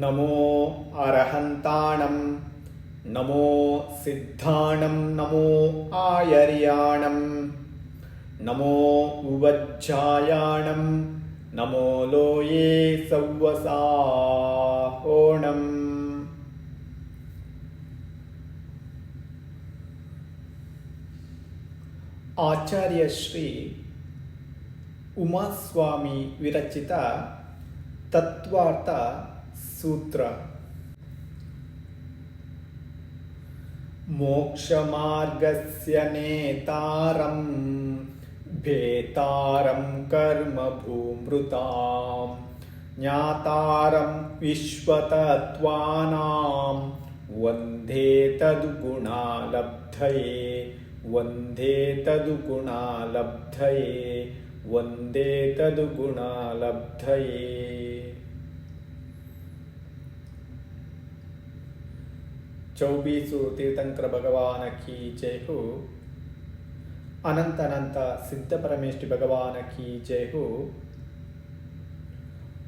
नमो अर्हन्ताणं नमो सिद्धाणं नमो आयर्याणं नमो उवज्झायाणं नमो लोये नमोज्जा आचार्यश्री उमास्वामी विरचित तत्त्वार्थ सूत्र मोक्षमार्गस्य नेतारं भेतारं कर्म भूमृताम् ज्ञातारं विश्वतत्त्वानां वन्दे तद्गुणालब्धये वन्दे तद्गुणालब्धये वन्दे तद्गुणालब्धये ಚೌಬೀಸು ತೀರ್ಥಂಕರ ಭಗವಾನ ಕೀ ಜೈಹು ಹೋ. ಅನಂತ ಅನಂತ ಸಿದ್ಧ ಭಗವಾನ ಕೀ ಜೈಹು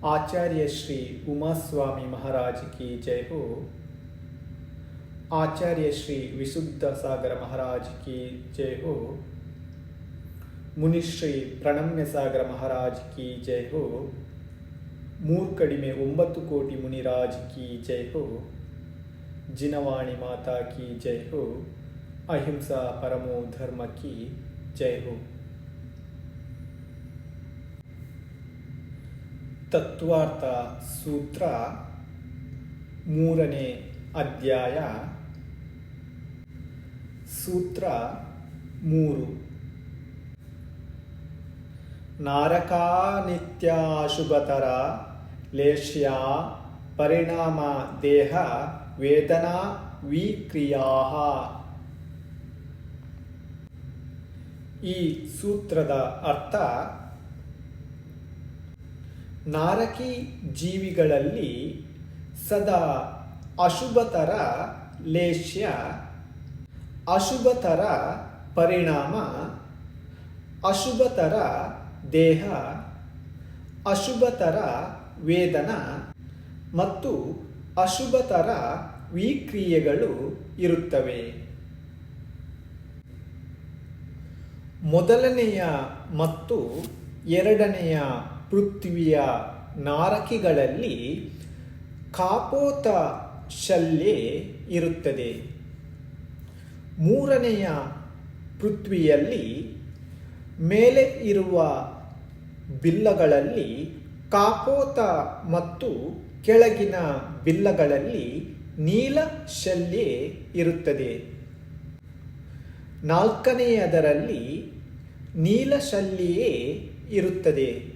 ಆಚಾರ್ಯ ಶ್ರೀ ಉಮಾಸ್ವಾಮಿ ಮಹಾರಾಜ್ ಕಿ ಜೈಹು ಆಚಾರ್ಯ ಶ್ರೀ ವಿಶುದ್ಧ ಸಾಗರ ಮಹಾರಾಜ್ ಕಿ ಜೈಹು ಮುನಿಶ್ರೀ ಪ್ರಣಮ್ಯ ಸಾಗರ ಮಹಾರಾಜ್ ಕಿ ಜೈಹು ಮೂರು ಕಡಿಮೆ ಒಂಬತ್ತು ಕೋಟಿ ಮುನಿರಾಜ್ ಕಿ ಜೈ ಹೋ ಜಿನವಾಣಿ ಮಾತಾ ಕಿ ಜೈ ಹೋ ಅಹಿಂಸಾ ಪರಮೋ ಧರ್ಮ ಕಿ ಜೈ ಹೋ ತತ್ವಾರ್ಥ ಸೂತ್ರ ಮೂರನೇ ಅಧ್ಯಾಯ ಸೂತ್ರ ಮೂರು ನಾರಕಾ ನಿತ್ಯಾಶುಭತರ ಲೇಷ್ಯ ಪರಿಣಾಮ ದೇಹ ವೇದನಾ ವಿಕ್ರಿಯಾ ಈ ಸೂತ್ರದ ಅರ್ಥ ನಾರಕಿ ಜೀವಿಗಳಲ್ಲಿ ಸದಾ ಅಶುಭತರ ಲೇಷ್ಯ, ಅಶುಭತರ ಪರಿಣಾಮ, ಅಶುಭತರ ದೇಹ, ಅಶುಭತರ ವೇದನ ಮತ್ತು ಅಶುಭತರ ವಿಕ್ರಿಯೆಗಳು ಇರುತ್ತವೆ. ಮೊದಲನೆಯ ಮತ್ತು ಎರಡನೆಯ ಪೃಥ್ವಿಯ ನಾರಕಿಗಳಲ್ಲಿ ಕಾಪೋತ ಶಲ್ಯೆ ಇರುತ್ತದೆ. ಮೂರನೆಯ ಪೃಥ್ವಿಯಲ್ಲಿ ಮೇಲೆ ಇರುವ ಬಿಲ್ಲಗಳಲ್ಲಿ ಕಾಪೋತ ಮತ್ತು ಕೆಳಗಿನ ಬಿಲ್ಲಗಳಲ್ಲಿ ನೀಲ ಶಲ್ಯೆ ಇರುತ್ತದೆ. ನಾಲ್ಕನೆಯದರಲ್ಲಿ ನೀಲ ಶಲ್ಯೆ ಇರುತ್ತದೆ.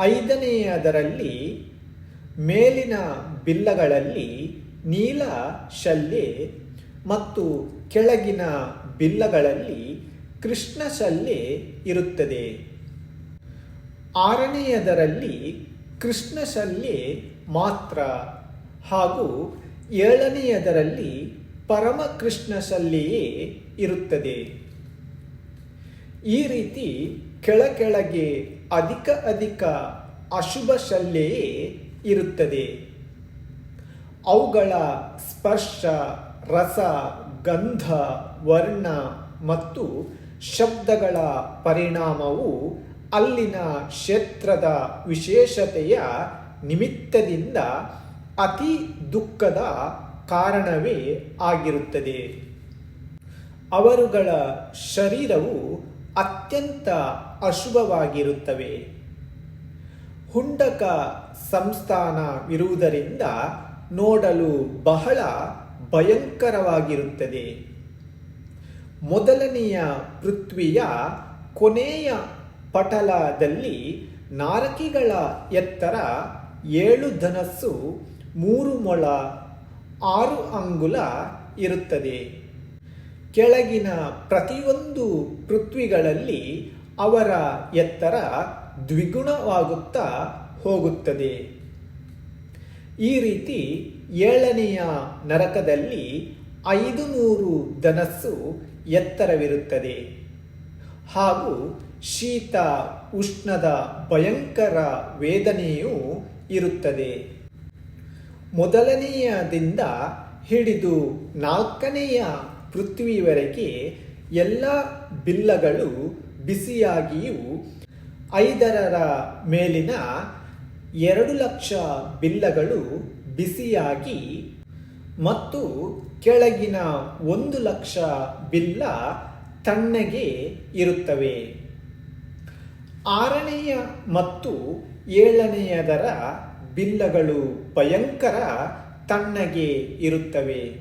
ಐದನೆಯದರಲ್ಲಿ ಮೇಲಿನ ಬಿಲ್ಲಗಳಲ್ಲಿ ನೀಲ ಶಲ್ಯೆ ಮತ್ತು ಕೆಳಗಿನ ಬಿಲ್ಲಗಳಲ್ಲಿ ಕೃಷ್ಣ ಶಲ್ಯೆ ಇರುತ್ತದೆ. ಆರನೆಯದರಲ್ಲಿ ಕೃಷ್ಣ ಶಲ್ಯೆ ಮಾತ್ರ ಹಾಗೂ ಏಳನೆಯದರಲ್ಲಿ ಪರಮಕೃಷ್ಣ ಶಲ್ಯೆಯೇ ಇರುತ್ತದೆ. ಈ ರೀತಿ ಕೆಳಕೆಳಗೆ ಅಧಿಕ ಅಧಿಕ ಅಶುಭ ಶಲ್ಯೆಯೇ ಇರುತ್ತದೆ. ಅವುಗಳ ಸ್ಪರ್ಶ, ರಸ, ಗಂಧ, ವರ್ಣ ಮತ್ತು ಶಬ್ದಗಳ ಪರಿಣಾಮವು ಅಲ್ಲಿನ ಕ್ಷೇತ್ರದ ವಿಶೇಷತೆಯ ನಿಮಿತ್ತದಿಂದ ಅತಿ ದುಃಖದ ಕಾರಣವೇ ಆಗಿರುತ್ತದೆ. ಅವರುಗಳ ಶರೀರವು ಅತ್ಯಂತ ಅಶುಭವಾಗಿರುತ್ತವೆ. ಹುಂಡಕ ಸಂಸ್ಥಾನವಿರುವುದರಿಂದ ನೋಡಲು ಬಹಳ ಭಯಂಕರವಾಗಿರುತ್ತದೆ. ಮೊದಲನೆಯ ಪೃಥ್ವಿಯ ಕೊನೆಯ ಪಟಲದಲ್ಲಿ ನಾರಕಿಗಳ ಎತ್ತರ ಏಳು ಧನಸ್ಸು ಮೂರು ಮೊಳ ಆರು ಅಂಗುಲ ಇರುತ್ತದೆ. ಕೆಳಗಿನ ಪ್ರತಿಯೊಂದು ಪೃಥ್ವಿಗಳಲ್ಲಿ ಅವರ ಎತ್ತರ ದ್ವಿಗುಣವಾಗುತ್ತಾ ಹೋಗುತ್ತದೆ. ಈ ರೀತಿ ಏಳನೆಯ ನರಕದಲ್ಲಿ ಐದು ನೂರು ಧನಸ್ಸು ಎತ್ತರವಿರುತ್ತದೆ. ಹಾಗೂ ಶೀತ, ಉಷ್ಣದ, ಭಯಂಕರ ವೇದನೆಯೂ ಇರುತ್ತದೆ. ಮೊದಲನೆಯದಿಂದ ಹಿಡಿದು ನಾಲ್ಕನೆಯ ಪೃಥ್ವಿವರೆಗೆ ಎಲ್ಲ ಬಿಲ್ಲಗಳು ಬಿಸಿಯಾಗಿಯೂ ಐದರರ ಮೇಲಿನ ಎರಡು ಲಕ್ಷ ಬಿಲ್ಲಗಳು ಬಿಸಿಯಾಗಿ ಮತ್ತು ಕೆಳಗಿನ ಒಂದು ಲಕ್ಷ ಬಿಲ್ಲ ತಣ್ಣಗೆ ಇರುತ್ತವೆ. ಆರನೆಯ ಮತ್ತು ಏಳನೆಯದರ ಬಿಲ್ಲಗಳು ಭಯಂಕರ ತಣ್ಣಗೆ ಇರುತ್ತವೆ.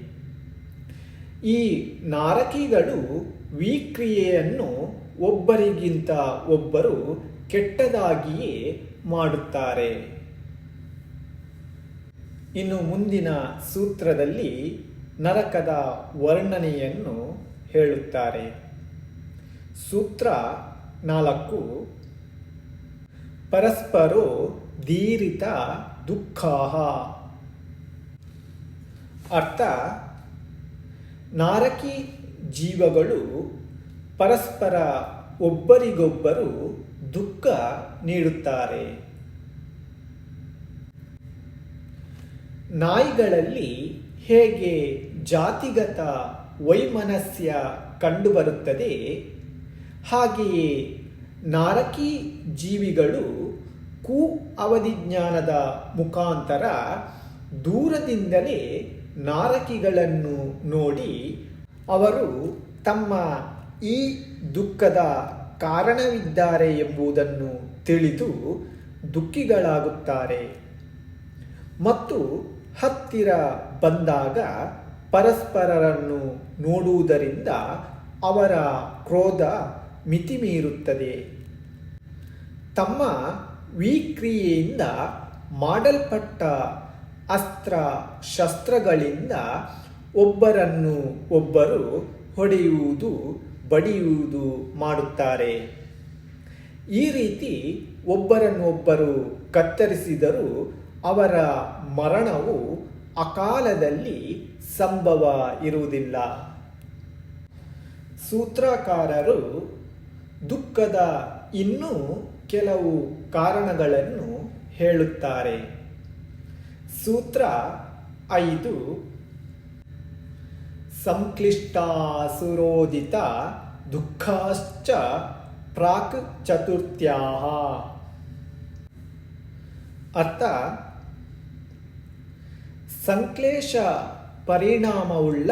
ಈ ನಾರಕಿಗಳು ವಿಕ್ರಿಯೆಯನ್ನು ಒಬ್ಬರಿಗಿಂತ ಒಬ್ಬರು ಕೆಟ್ಟದಾಗಿಯೇ ಮಾಡುತ್ತಾರೆ. ಇನ್ನು ಮುಂದಿನ ಸೂತ್ರದಲ್ಲಿ ನರಕದ ವರ್ಣನೆಯನ್ನು ಹೇಳುತ್ತಾರೆ. ಸೂತ್ರ ನಾಲ್ಕು ಪರಸ್ಪರೋ ದೀರಿತ ದುಃಖ ಅರ್ಥ? ನಾರಕಿ ಜೀವಗಳು ಪರಸ್ಪರ ಒಬ್ಬರಿಗೊಬ್ಬರು ದುಃಖ ನೀಡುತ್ತಾರೆ. ನಾಯಿಗಳಲ್ಲಿ ಹೇಗೆ ಜಾತಿಗತ ವೈಮನಸ್ಯ ಕಂಡುಬರುತ್ತದೆ, ಹಾಗೆಯೇ ನಾರಕಿ ಜೀವಿಗಳು ಕು ಅವಧಿಜ್ಞಾನದ ಮುಖಾಂತರ ದೂರದಿಂದಲೇ ನಾರಕಿಗಳನ್ನು ನೋಡಿ ಅವರು ತಮ್ಮ ಈ ದುಃಖದ ಕಾರಣವಿದ್ದಾರೆ ಎಂಬುದನ್ನು ತಿಳಿದು ದುಃಖಿಗಳಾಗುತ್ತಾರೆ. ಮತ್ತು ಹತ್ತಿರ ಬಂದಾಗ ಪರಸ್ಪರರನ್ನು ನೋಡುವುದರಿಂದ ಅವರ ಕ್ರೋಧ ಮಿತಿಮೀರುತ್ತದೆ. ತಮ್ಮ ವಿಕ್ರಿಯೆಯಿಂದ ಮಾಡಲ್ಪಟ್ಟ ಅಸ್ತ್ರ ಶಸ್ತ್ರಗಳಿಂದ ಒಬ್ಬರನ್ನು ಒಬ್ಬರು ಹೊಡೆಯುವುದು, ಬಡಿಯುವುದು ಮಾಡುತ್ತಾರೆ. ಈ ರೀತಿ ಒಬ್ಬರನ್ನೊಬ್ಬರು ಕತ್ತರಿಸಿದರೂ ಅವರ ಮರಣವು ಅಕಾಲದಲ್ಲಿ ಸಂಭವ ಇರುವುದಿಲ್ಲ. ಸೂತ್ರಕಾರರು ದುಃಖದ ಇನ್ನೂ ಕೆಲವು ಕಾರಣಗಳನ್ನು ಹೇಳುತ್ತಾರೆ. ಸೂತ್ರ ಐದು. ಸಂಕ್ಲಿಷ್ಟಾಸುರೋದಿತ ದುಃಖಾಶ್ಚ ಪ್ರಾಕ್ ಚತುರ್ಥ್ಯಾ ಅರ್ಥ? ಸಂಕ್ಲೇಶ ಪರಿಣಾಮವುಳ್ಳ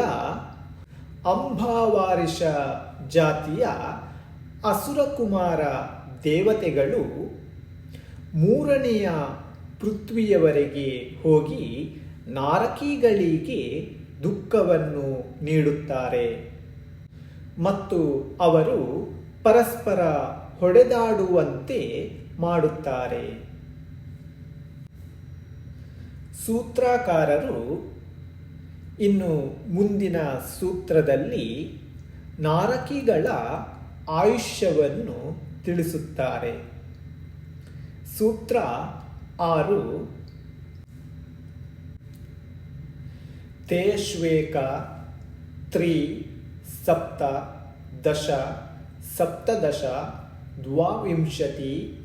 ಅಂಬಾವಾರಿಷ ಜಾತಿಯ ಅಸುರಕುಮಾರ ದೇವತೆಗಳು ಮೂರನೆಯ ಪೃಥ್ವಿಯವರೆಗೆ ಹೋಗಿ ನಾರಕಿಗಳಿಗೆ ದುಃಖವನ್ನು ನೀಡುತ್ತಾರೆ. ಮತ್ತು ಅವರು ಪರಸ್ಪರ ಹೊಡೆದಾಡುವಂತೆ ಮಾಡುತ್ತಾರೆ. ಸೂತ್ರಕಾರರು ಇನ್ನು ಮುಂದಿನ ಸೂತ್ರದಲ್ಲಿ ನಾರಕಿಗಳ ಆಯುಷ್ಯವನ್ನು ತಿಳಿಸುತ್ತಾರೆ. ಸೂತ್ರ ಆರು. ತೇಷ್ವೇಕ ತ್ರಿ ಸಪ್ತ ದಶ ಸಪ್ತದಶ ದ್ವಾವಿಂಶತಿ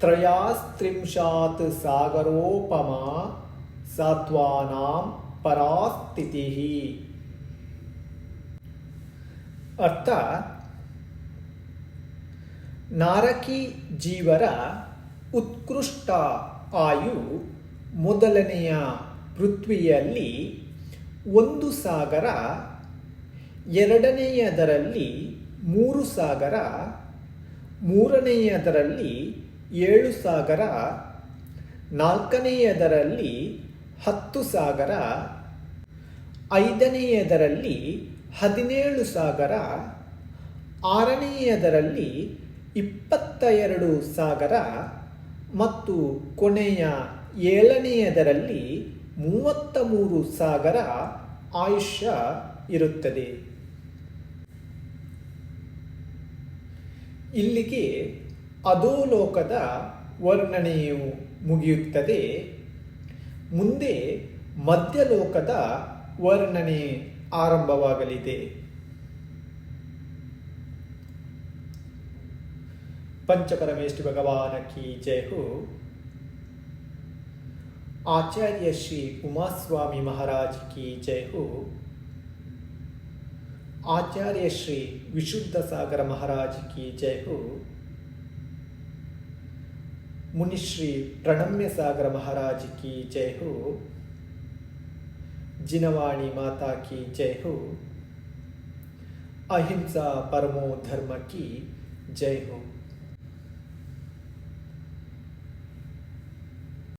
ತ್ರಯಾಸ್ತ್ರಿಂಶಾತ್ ಸಾಗರೋಪಮಾ ಸಾತ್ವಾನಾಂ ಪರಾಸ್ಥಿತಿ. ಅರ್ಥ ನಾರಕಿ ಜೀವರ ಉತ್ಕೃಷ್ಟ ಆಯು ಮೊದಲನೆಯ ಪೃಥ್ವಿಯಲ್ಲಿ ಒಂದು ಸಾಗರ, ಎರಡನೆಯದರಲ್ಲಿ ಮೂರು ಸಾಗರ, ಮೂರನೆಯದರಲ್ಲಿ ಏಳು ಸಾಗರ, ನಾಲ್ಕನೆಯದರಲ್ಲಿ ಹತ್ತು ಸಾಗರ, ಐದನೆಯದರಲ್ಲಿ ಹದಿನೇಳು ಸಾಗರ, ಆರನೆಯದರಲ್ಲಿ ಇಪ್ಪತ್ತ ಎರಡು ಸಾಗರ ಮತ್ತು ಕೊನೆಯ ಏಳನೆಯದರಲ್ಲಿ ಮೂವತ್ತ ಮೂರು ಸಾಗರ ಆಯುಷ್ಯ ಇರುತ್ತದೆ. ಇಲ್ಲಿಗೆ ಅಧೋಲೋಕದ ವರ್ಣನೆಯು ಮುಗಿಯುತ್ತದೆ. ಮುಂದೆ ಮಧ್ಯಲೋಕದ ವರ್ಣನೆ ಆರಂಭವಾಗಲಿದೆ. पंचपरमेष्ठ भगवान की जय हो आचार्य श्री उमास्वामी महाराज की जय हो आचार्य श्री विशुद्ध सागर महाराज की जय हो मुनिश्री प्रणम्य सागर महाराज की जय हो जिनवाणी माता की जय हो अहिंसा परमो धर्म की जय हो